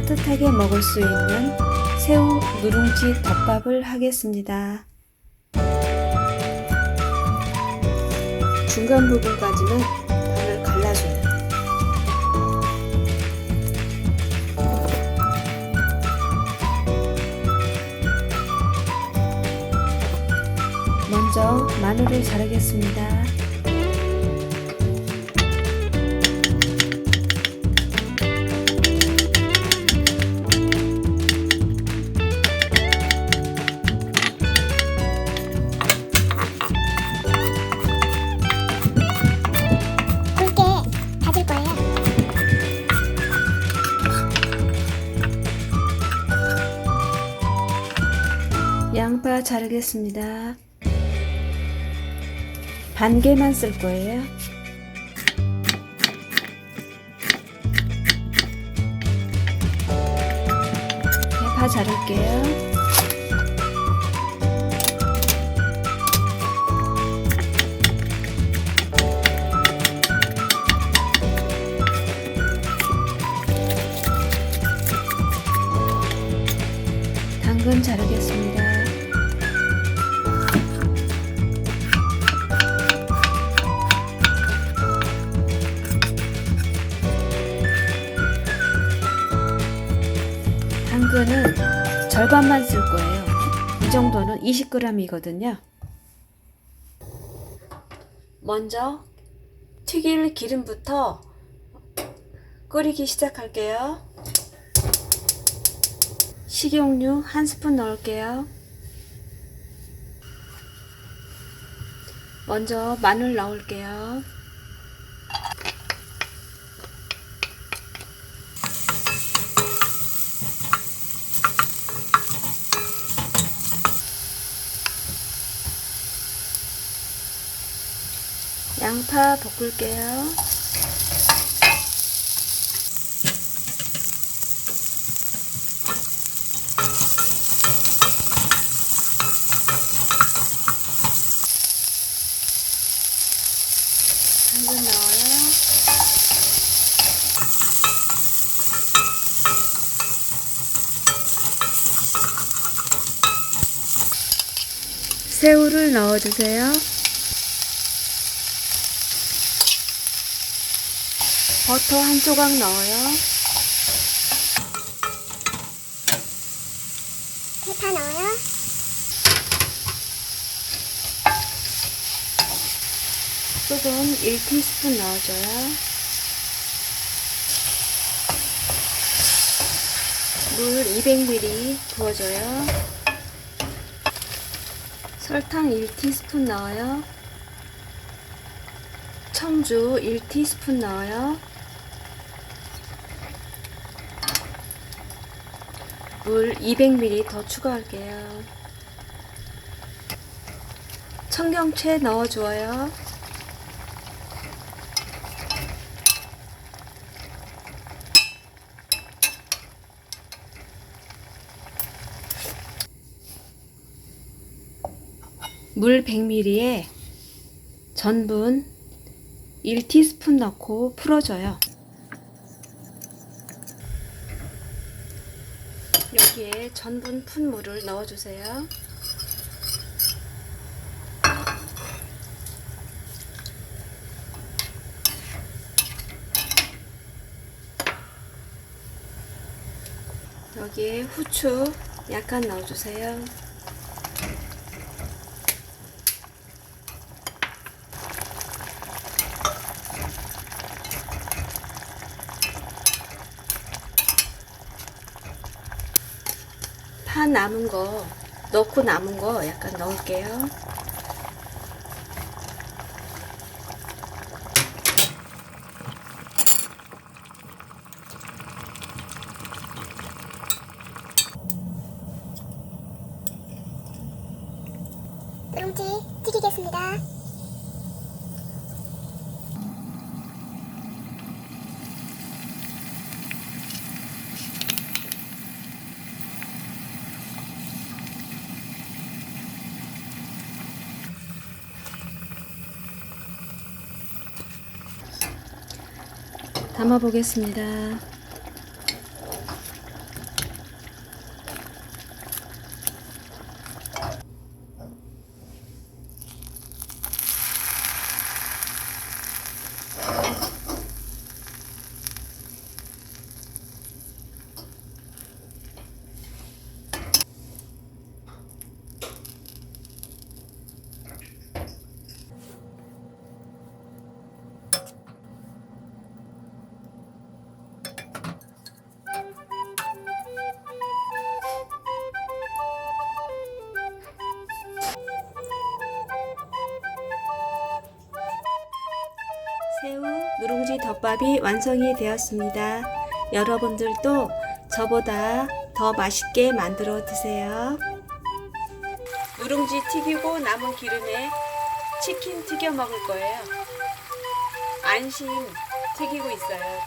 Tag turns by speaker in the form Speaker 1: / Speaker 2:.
Speaker 1: 따뜻하게 먹을 수 있는 새우 누룽지 덮밥을 하겠습니다. 중간 부분까지는 반을 갈라줘요. 먼저 마늘을 자르겠습니다. 자르겠습니다. 반 개만 쓸 거예요. 대파 자를게요. 당근 자르겠습니다. 당근은 절반만 쓸 거예요. 이 정도는 20g이거든요. 먼저 튀길 기름부터 끓이기 시작할게요. 식용유 한 스푼 넣을게요. 먼저 마늘 넣을게요. 양파 볶을게요. 당근 넣어요. 새우를 넣어주세요. 버터 한 조각 넣어요.
Speaker 2: 대파 넣어요.
Speaker 1: 소금 1티스푼 넣어줘요. 물 200ml 부어줘요. 설탕 1티스푼 넣어요. 청주 1티스푼 넣어요. 물 200ml 더 추가할게요. 청경채 넣어줘요. 물 100ml에 전분 1티스푼 넣고 풀어줘요. 여기에 전분 푼 물을 넣어주세요. 여기에 후추 약간 넣어주세요. 파 남은 거 넣고 남은 거 약간 넣을게요.
Speaker 2: 누룽지 튀기겠습니다.
Speaker 1: 담아 보겠습니다. 누룽지 덮밥이 완성이 되었습니다. 여러분들도 저보다 더 맛있게 만들어 드세요. 누룽지 튀기고 남은 기름에 치킨 튀겨 먹을 거예요. 안심 튀기고 있어요.